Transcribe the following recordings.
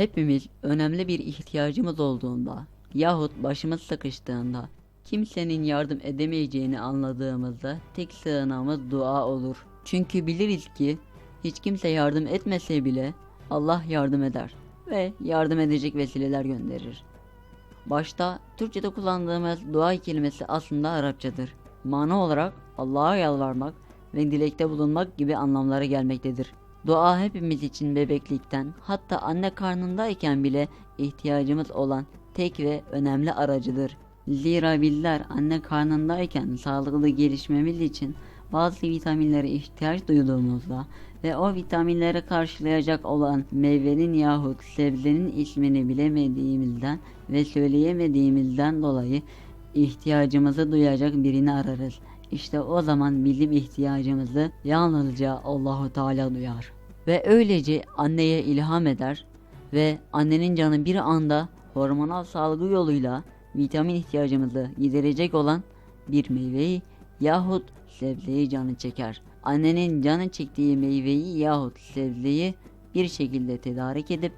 Hepimiz önemli bir ihtiyacımız olduğunda yahut başımız sıkıştığında kimsenin yardım edemeyeceğini anladığımızda tek sığınağımız dua olur. Çünkü biliriz ki hiç kimse yardım etmese bile Allah yardım eder ve yardım edecek vesileler gönderir. Başta Türkçe'de kullandığımız dua kelimesi aslında Arapçadır. Mana olarak Allah'a yalvarmak ve dilekte bulunmak gibi anlamlara gelmektedir. Dua hepimiz için bebeklikten hatta anne karnındayken bile ihtiyacımız olan tek ve önemli aracıdır. Zira bizler anne karnındayken sağlıklı gelişmemiz için bazı vitaminlere ihtiyaç duyduğumuzda ve o vitaminleri karşılayacak olan meyvenin yahut sebzenin ismini bilemediğimizden ve söyleyemediğimizden dolayı ihtiyacımızı duyacak birini ararız. İşte o zaman bizim ihtiyacımızı yalnızca Allahu Teala duyar. Ve öylece anneye ilham eder ve annenin canı bir anda hormonal salgı yoluyla vitamin ihtiyacımızı giderecek olan bir meyveyi yahut sebzeyi canı çeker. Annenin canı çektiği meyveyi yahut sebzeyi bir şekilde tedarik edip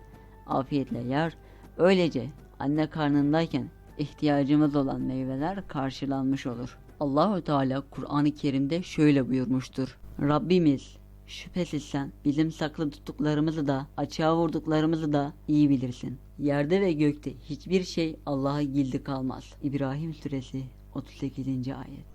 afiyetle yer. Öylece anne karnındayken ihtiyacımız olan meyveler karşılanmış olur. Allahu Teala Kur'an-ı Kerim'de şöyle buyurmuştur. Rabbimiz şüphesiz sen bizim saklı tuttuklarımızı da açığa vurduklarımızı da iyi bilirsin. Yerde ve gökte hiçbir şey Allah'a gizli kalmaz. İbrahim suresi 38. ayet.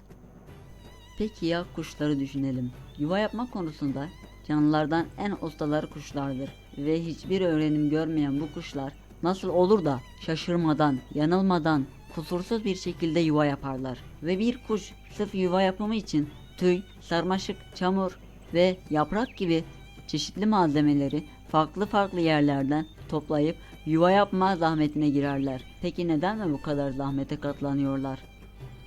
Peki ya kuşları düşünelim. Yuva yapma konusunda canlılardan en ustaları kuşlardır ve hiçbir öğrenim görmeyen bu kuşlar nasıl olur da şaşırmadan, yanılmadan, kusursuz bir şekilde yuva yaparlar. Ve bir kuş sırf yuva yapımı için tüy, sarmaşık, çamur ve yaprak gibi çeşitli malzemeleri farklı farklı yerlerden toplayıp yuva yapma zahmetine girerler. Peki neden mi bu kadar zahmete katlanıyorlar?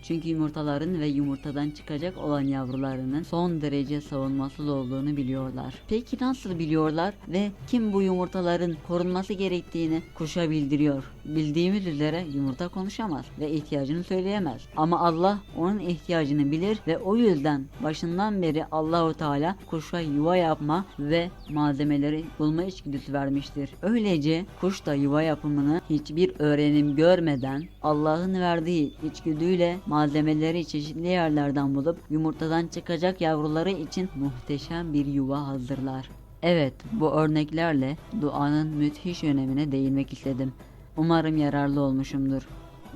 Çünkü yumurtaların ve yumurtadan çıkacak olan yavrularının son derece savunmasız olduğunu biliyorlar. Peki nasıl biliyorlar ve kim bu yumurtaların korunması gerektiğini kuşa bildiriyor? Bildiğimiz üzere yumurta konuşamaz ve ihtiyacını söyleyemez. Ama Allah onun ihtiyacını bilir ve o yüzden başından beri Allahu Teala kuşa yuva yapma ve malzemeleri bulma içgüdüsü vermiştir. Öylece kuş da yuva yapımını hiçbir öğrenim görmeden Allah'ın verdiği içgüdüyle malzemeleri çeşitli yerlerden bulup yumurtadan çıkacak yavruları için muhteşem bir yuva hazırlar. Evet, bu örneklerle duanın müthiş önemine değinmek istedim. Umarım yararlı olmuşumdur.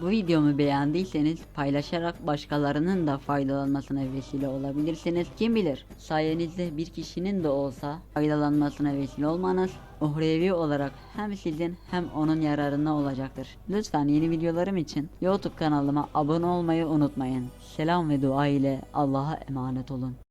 Bu videomu beğendiyseniz paylaşarak başkalarının da faydalanmasına vesile olabilirsiniz. Kim bilir sayenizde bir kişinin de olsa faydalanmasına vesile olmanız uhrevi olarak hem sizin hem onun yararına olacaktır. Lütfen yeni videolarım için YouTube kanalıma abone olmayı unutmayın. Selam ve dua ile Allah'a emanet olun.